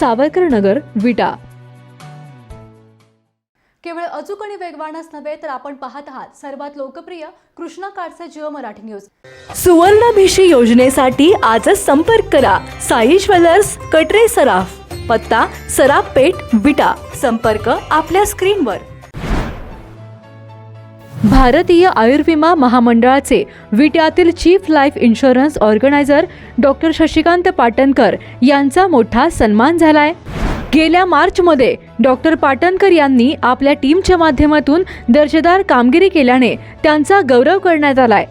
सावरकर नगर विटा. केवळ अचूक आणि वेगवानच नव्हे तर आपण पाहत आहात सर्वात लोकप्रिय कृष्णा काडचे जिओ मराठी न्यूज. सुवर्णभिषी योजनेसाठी आजच संपर्क करा. साई ज्वेलर्स कटरे सराफ. पत्ता सराफ पेठ विटा. संपर्क आपल्या स्क्रीनवर. भारतीय आयुर्विमा महामंडळाचे विट्यातील chief life insurance organiser doctor Shashikant Patankar यांचा मोठा सन्मान झालाय. गेल्या मार्चमध्ये डॉक्टर पाटणकर यांनी आपल्या टीमच्या माध्यमातून दर्जेदार कामगिरी केल्याने त्यांचा गौरव करण्यात आलाय.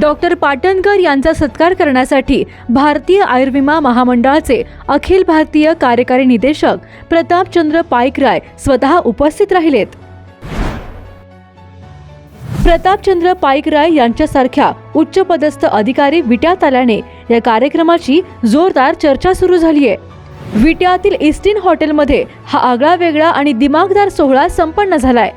डॉक्टर पाटणकर यांचा सत्कार करण्यासाठी भारतीय आयुर्विमा महामंडळाचे अखिल भारतीय कार्यकारी निदेशक प्रतापचंद्र पाईकराय स्वतः उपस्थित राहिलेत. प्रतापचंद्र पाईकराय यांच्यासारख्या उच्च पदस्थ अधिकारी विट्यात आल्याने या कार्यक्रमाची जोरदार चर्चा सुरू झाली आहे विट्यातील इस्टिन हॉटेलमध्ये हा आगळा वेगळा आणि दिमागदार सोहळा संपन्न झालाय.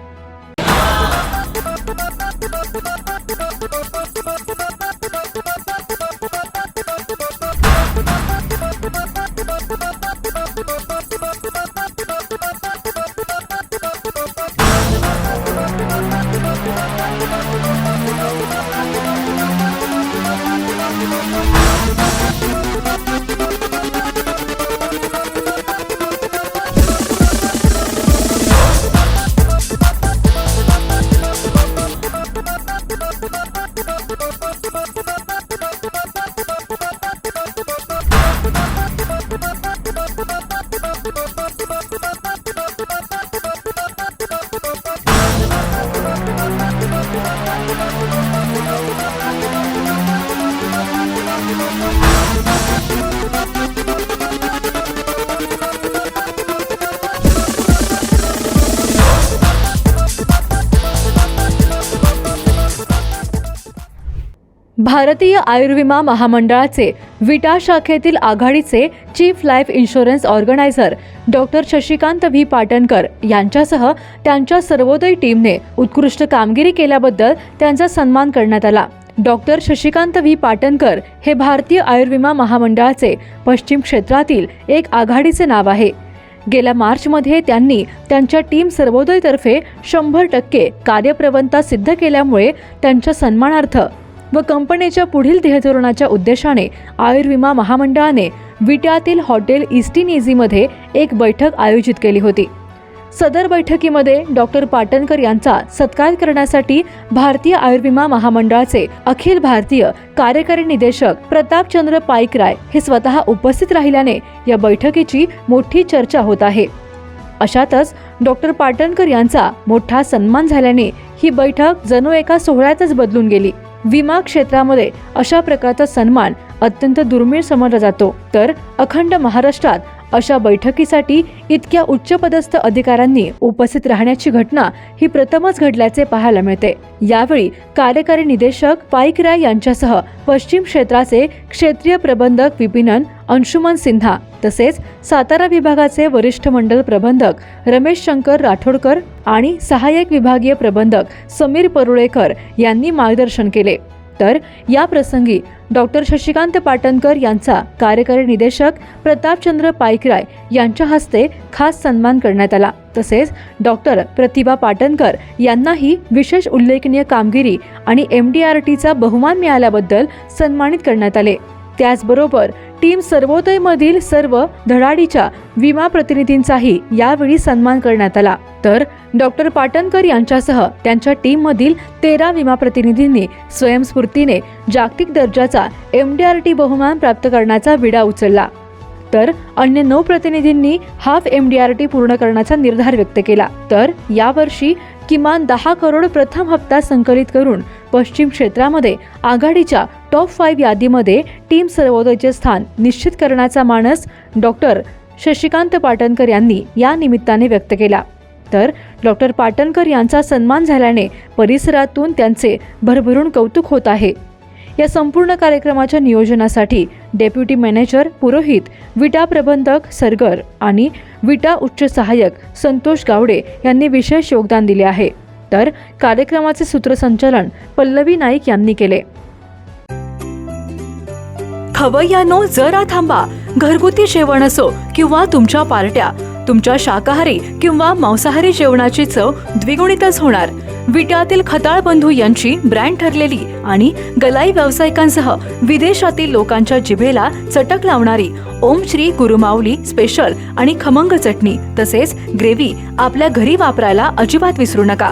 भारतीय आयुर्विमा महामंडळाचे विटा शाखेतील आघाडीचे chief life insurance organiser doctor Shashikant V. Patankar यांच्यासह त्यांच्या सर्वोदय टीमने उत्कृष्ट कामगिरी केल्याबद्दल त्यांचा सन्मान करण्यात आला. Doctor Shashikant V. पाटणकर हे भारतीय आयुर्विमा महामंडळाचे पश्चिम क्षेत्रातील एक आघाडीचे नाव आहे. गेल्या मार्चमध्ये त्यांनी त्यांच्या टीम सर्वोदयतर्फे शंभर टक्के कार्यप्रवणता सिद्ध केल्यामुळे त्यांच्या सन्मानार्थ व कंपनीच्या पुढील ध्येयधोरणाच्या उद्देशाने आयुर्विमा महामंडळाने विट्यातील हॉटेल इस्टिन इझीमध्ये एक बैठक आयोजित केली होती. सदर बैठकीमध्ये डॉक्टर पाटणकर यांचा सत्कार करण्यासाठी भारतीय आयुर्विमा महामंडळाचे अखिल भारतीय कार्यकारी निदेशक प्रतापचंद्र पाईकराय हे स्वतः उपस्थित राहिल्याने या बैठकीची मोठी चर्चा होत आहे. अशातच डॉक्टर पाटणकर यांचा मोठा सन्मान झाल्याने ही बैठक जणू एका सोहळ्यातच बदलून गेली. विमा क्षेत्रामध्ये अशा प्रकारचा सन्मान अत्यंत दुर्मिळ समजला जातो. तर अखंड महाराष्ट्रात अशा बैठकीसाठी इतक्या उच्चपदस्थ अधिकाऱ्यांनी उपस्थित राहण्याची घटना ही प्रथमच घडल्याचे पाहायला मिळते. यावेळी कार्यकारी निदेशक पाईकराय यांच्यासह पश्चिम क्षेत्राचे क्षेत्रीय प्रबंधक विपिनन अंशुमन सिन्हा तसेच सातारा विभागाचे वरिष्ठ मंडल प्रबंधक रमेश शंकर राठोडकर आणि सहाय्यक विभागीय प्रबंधक समीर परुळेकर यांनी मार्गदर्शन केले. तर या प्रसंगी डॉक्टर शशिकांत पाटणकर यांचा कार्यकारी निदेशक प्रतापचंद्र पाईकराय यांच्या हस्ते खास सन्मान करण्यात आला. तसेच डॉक्टर प्रतिभा पाटणकर यांनाही विशेष उल्लेखनीय कामगिरी आणि एम डी आर टीचा बहुमान मिळाल्याबद्दल सन्मानित करण्यात आले. त्याचबरोबर टीम सर्वोदयमधील सर्व धडाडीच्या विमा प्रतिनिधींचाही यावेळी सन्मान करण्यात आला. तर डॉक्टर पाटणकर यांच्यासह त्यांच्या टीममधील तेरा विमा प्रतिनिधींनी स्वयंस्फूर्तीने जागतिक दर्जाचा एम डी आर टी बहुमान प्राप्त करण्याचा विडा उचलला. तर अन्य नऊ प्रतिनिधींनी half M D R T पूर्ण करण्याचा निर्धार व्यक्त केला. तर यावर्षी किमान दहा करोड प्रथम हप्ता संकलित करून पश्चिम क्षेत्रामध्ये आघाडीच्या टॉप फाईव्ह यादीमध्ये टीम सर्वोदयचे स्थान निश्चित करण्याचा मानस डॉक्टर शशिकांत पाटणकर यांनी या निमित्ताने व्यक्त केला. तर डॉक्टर पाटणकर यांचा सन्मान झाल्याने परिसरातून त्यांचे भरभरून कौतुक होत आहे. या संपूर्ण कार्यक्रमाच्या नियोजनासाठी डेप्युटी मॅनेजर पुरोहित विटा प्रबंधक सरगर आणि विटा उच्च सहाय्यक संतोष गावडे यांनी विशेष योगदान दिले आहे. तर कार्यक्रमाचे सूत्रसंचालन पल्लवी नाईक यांनी केले. खवय्यानो जरा थांबा. घरगुती जेवण असो किंवा तुमच्या पार्ट्या तुमच्या शाकाहारी किंवा मांसाहारी जेवणाची चव द्विगुणितच होणार. विट्यातील खताळ बंधू यांची ब्रँड ठरलेली आणि गलाई व्यावसायिकांसह विदेशातील लोकांच्या जिभेला चटक लावणारी ओम श्री गुरुमाऊली स्पेशल आणि खमंग चटणी तसेच ग्रेव्ही आपल्या घरी वापरायला अजिबात विसरू नका.